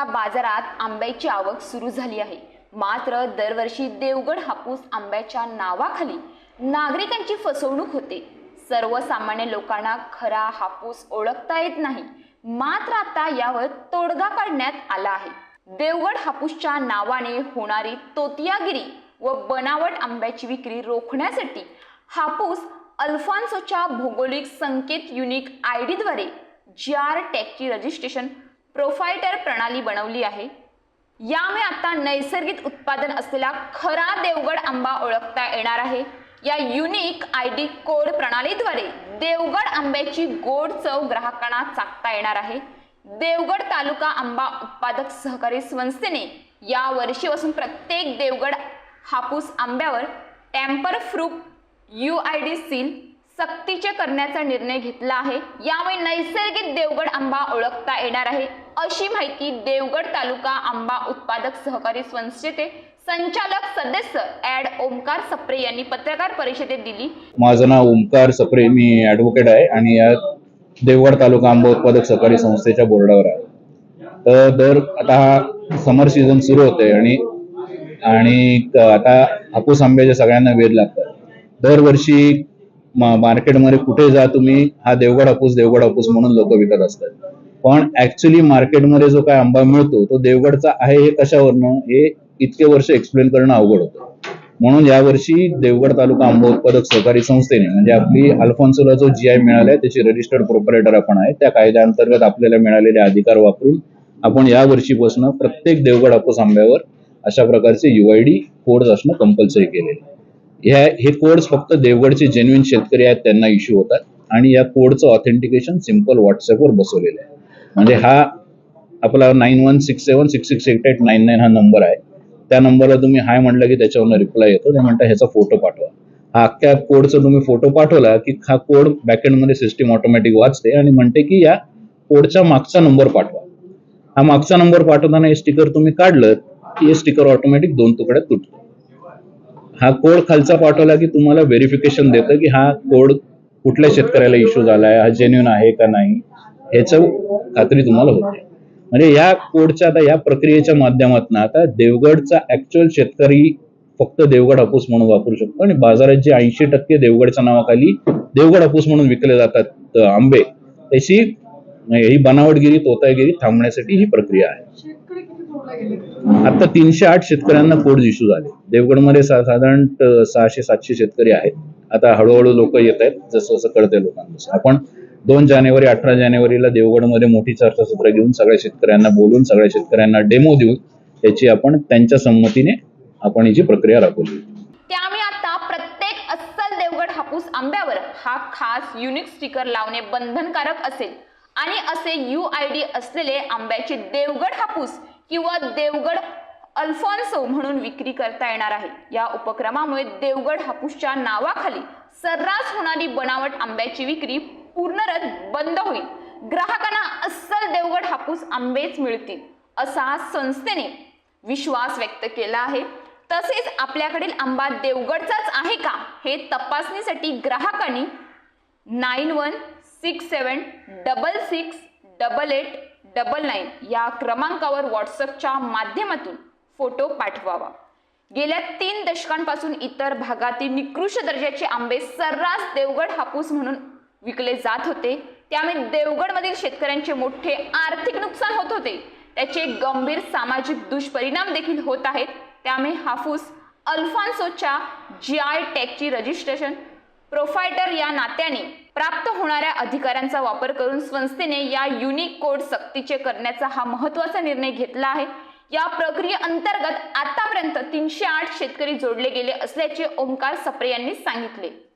हापूसच्या बाजारात आंब्याची आवक सुरू झाली आहे. मात्र दरवर्षी देवगड हापूस आंब्याच्या नावाखाली नागरिकांची फसवणूक होते. सर्वसामान्य लोकांना खरा हापूस ओळखता येत नाही. मात्र आता यावर तोडगा काढण्यात आला आहे. देवगड हापूसच्या नावाने होणारी तोतियागिरी व बनावट आंब्याची विक्री रोखण्यासाठी हापूस अल्फान्सोच्या भौगोलिक संकेत युनिक आय डीद्वारे जी आर टॅगची रजिस्ट्रेशन प्रोफायटर प्रणाली बनवली आहे. यामुळे आता नैसर्गिक उत्पादन असलेला खरा देवगड आंबा ओळखता येणार आहे. या युनिक आय डी कोड प्रणालीद्वारे देवगड आंब्याची गोड चव ग्राहकांना चाकता येणार आहे. देवगड तालुका आंबा उत्पादक सहकारी संस्थेने या वर्षीपासून प्रत्येक देवगड हापूस आंब्यावर tamper proof U I D seal सक्तीचे करण्याचा निर्णय घेतला आहे. यामुळे नैसर्गिक देवगड आंबा ओळखता येणार आहे. अशी माहिती देवगड तालुका आंबा उत्पादक सहकारी संस्थेचे संचालक सदस्य ऍड ओमकार सप्रे यांनी पत्रकार परिषदेत दिली. माझं नाव ओमकार सप्रे. मी ऍडव्होकेट आहे आणि या देवगड तालुका आंबा उत्पादक सहकारी संस्थेच्या बोर्डावर आहे. तर दर आता हा समर सीझन सुरू होते आणि आणि आता हापूस आंब्याच्या सगळ्यांना वेध लागतात दरवर्षी मार्केटमध्ये कुठे जा तुम्ही हा देवगड हापूस देवगड हापूस म्हणून लोक विकत असतात. पण ऍक्च्युली मार्केटमध्ये जो काय आंबा मिळतो तो देवगडचा आहे हे कशावरनं? हे इतके वर्ष एक्सप्लेन करणं अवघड होतं. म्हणून यावर्षी देवगड तालुका आंबा उत्पादक सहकारी संस्थेने म्हणजे आपली अल्फॉन्सोला जो जी आय मिळालाय त्याची रजिस्टर्ड प्रोपरेटर आपण आहे त्या कायद्याअंतर्गत आपल्याला मिळालेले अधिकार वापरून आपण या वर्षीपासून प्रत्येक देवगड हापूस आंब्यावर अशा प्रकारचे युआयडी कोड्स असणं कंपल्सरी केलेले आहे. ह्या हे कोड्स फक्त देवगडचे जेन्युइन शेतकरी आहेत त्यांना इश्यू होतात. आणि या कोडचं ऑथेंटिकेशन सिंपल व्हॉट्सअपवर बसवलेलं आहे. म्हणजे हा आपला nine one six seven six six eight eight nine nine हा नंबर आहे. त्या नंबरला तुम्ही हाय म्हटलं की त्याच्यावरनं रिप्लाय येतो. ते म्हणता ह्याचा फोटो पाठवा. हा अख्ख्या कोडचा तुम्ही फोटो पाठवला की हा कोड बॅकएंडमध्ये सिस्टीम ऑटोमॅटिक वाचते आणि म्हणते की या कोडच्या मागचा नंबर पाठवा. हा मागचा नंबर पाठवताना हे स्टिकर तुम्ही काढलं की हे स्टिकर ऑटोमॅटिक दोन तुकड्यात तुटतो. हा कोड खालचा पाठवला की तुम्हाला व्हेरिफिकेशन देतं की हा कोड कुठल्या शेतकऱ्याला इश्यू झालाय हा जेन्युन आहे का नाही ह्याचं खात्री तुम्हाला होते. म्हणजे या कोडच्या आता या प्रक्रियेच्या माध्यमातून आता देवगडचा ऍक्च्युअल शेतकरी फक्त देवगड हापूस म्हणून वापरू शकतो आणि बाजारात जे ऐंशी टक्के देवगडच्या नावाखाली देवगड हापूस म्हणून विकले जातात आंबे त्याची ही बनावटगिरी तोतागिरी थांबण्यासाठी ही प्रक्रिया आहे. शेतकरी किती जोडला गेले? आता तीनशे आठ शेतकऱ्यांना कोड इश्यू झाले. देवगडमध्ये सा- साधारण सहाशे सातशे शेतकरी आहेत. आता हळूहळू लोक येत आहेत जसं जसं कळतंय लोकांना आपण दोन जानेवारी अठरा जानेवारीला देवगडमध्ये मोठी चर्चासत्र घेऊन सगळ्या शेतकऱ्यांना बोलून सगळ्या शेतकऱ्यांना डेमो देऊन त्याची आपण त्यांच्या संमतीने आपण ही जी प्रक्रिया राबवली. त्यामुळे आता प्रत्येक अस्सल देवगड हापूस आंब्यावर हा खास युनिक स्टिकर लावणे बंधनकारक असेल. आणि असे यू आय डी असलेले आंब्याचे देवगड हापूस किंवा देवगड अल्फॉन्सो म्हणून विक्री करता येणार आहे. या उपक्रमामुळे देवगड हापूसच्या नावाखाली सर्रास होणारी बनावट आंब्याची विक्री पूर्णरत बंद होईल. ग्राहकांना अस्सल देवगड हापूस आंबेच मिळतील असा संस्थेने विश्वास व्यक्त केला आहे. तसेच आपल्याकडील आंबा देवगडचाच आहे का हे तपासणीसाठी ग्राहकांनी nine one six seven double six double eight double nine या क्रमांकावर व्हॉट्सअपच्या माध्यमातून फोटो पाठवावा. गेल्या तीन दशकांपासून इतर भागातील निकृष्ट दर्जाचे आंबे सर्रास देवगड हापूस म्हणून विकले जात होते. त्यामुळे देवगडमधील शेतकऱ्यांचे मोठे आर्थिक नुकसान होत होते. त्याचे गंभीर सामाजिक दुष्परिणाम देखील होत आहेत. त्यामुळे हापूस अल्फान्सोच्या जी आय टॅगची रजिस्ट्रेशन प्रोफायटर या नात्याने प्राप्त होणाऱ्या अधिकारांचा वापर करून संस्थेने या युनिक कोड सक्तीचे करण्याचा हा महत्त्वाचा निर्णय घेतला आहे. या प्रक्रियेअंतर्गत आतापर्यंत तीनशे आठ शेतकरी जोडले गेले असल्याचे ओंकार सप्रे यांनी सांगितले.